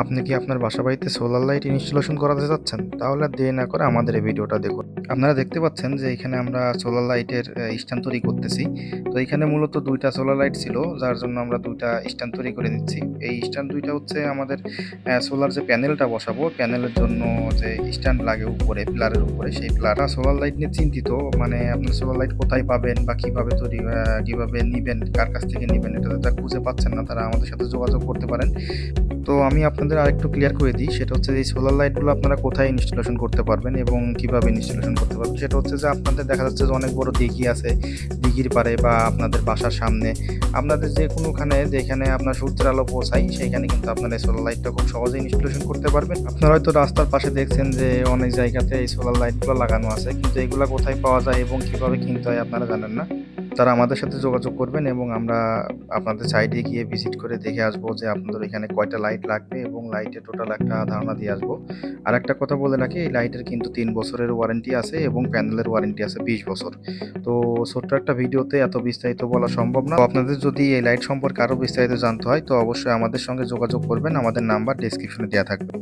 আপনি কি আপনার বাসা বাড়িতে সোলার লাইট ইনস্টলেশন করাতে চাচ্ছেন তাহলে দেরি না করে আমাদের এই ভিডিওটা দেখুন। আপনারা দেখতে পাচ্ছেন যে এখানে আমরা সোলার লাইটের স্ট্যান্ড তৈরি করতেছি। তো এখানে মূলত দুইটা সোলার লাইট ছিল, যার জন্য আমরা দুইটা স্ট্যান্ড তৈরি করে দিচ্ছি। এই স্ট্যান্ড দুইটা হচ্ছে আমাদের সোলার যে প্যানেলটা বসাবো প্যানেলের জন্য যে স্ট্যান্ড লাগে উপরে পিলারের উপরে, সেই পিলারটা সোলার লাইট নিয়ে চিন্তিত। মানে আপনার সোলার লাইট কোথায় পাবেন বা কীভাবে তৈরি কীভাবে নিবেন, কার কাছ থেকে নিবেন এটা খুঁজে পাচ্ছেন না। তারা আমাদের সাথে যোগাযোগ করতে পারেন। তো আমি আপনাদের আরেকটু ক্লিয়ার করে দিই, সেটা হচ্ছে এই সোলার লাইটগুলো আপনারা কোথায় ইনস্টলেশন করতে পারবেন এবং কীভাবে ইনস্টলেশন করতে পারবেন? সেটা হচ্ছে যে আপনাদের দেখা যাচ্ছে যে অনেক বড় দিঘি আছে, দিঘির পারে বা আপনাদের বাসার সামনে। আপনাদের যে কোনোখানে যেখানে আপনার সূর্যের আলো পৌঁছায়, সেইখানে কিন্তু আপনারা এই সোলার লাইটটা খুব সহজেই ইনস্টলেশন করতে পারবেন। আপনারা হয়তো রাস্তার পাশে দেখছেন যে অনেক জায়গাতে এই সোলার লাইটগুলো লাগানো আছে, কিন্তু এগুলো কোথায় পাওয়া যায় এবং কীভাবে কিনতে হয় আপনারা জানেন না? তারা আমাদের সাথে যোগাযোগ করবেন এবং আমরা আপনাদের সাইডে গিয়ে ভিজিট করে দেখে আসব যে আপনাদের এখানে কয়টা লাইট লাগবে এবং লাইটের টোটাল একটা ধারণা দিয়ে আসব। আর একটা কথা বলে রাখি, এই লাইটের কিন্তু তিন বছরের ওয়ারেন্টি আছে এবং প্যানেলের ওয়ারেন্টি আছে বিশ বছর। তো ছোট্ট একটা ভিডিওতে এত বিস্তারিত বলা সম্ভব না। আপনাদের যদি এই লাইট সম্পর্কে আরও বিস্তারিত জানতে হয়, তো অবশ্যই আমাদের সঙ্গে যোগাযোগ করবেন। আমাদের নাম্বার ডিসক্রিপশনে দেওয়া থাকবে।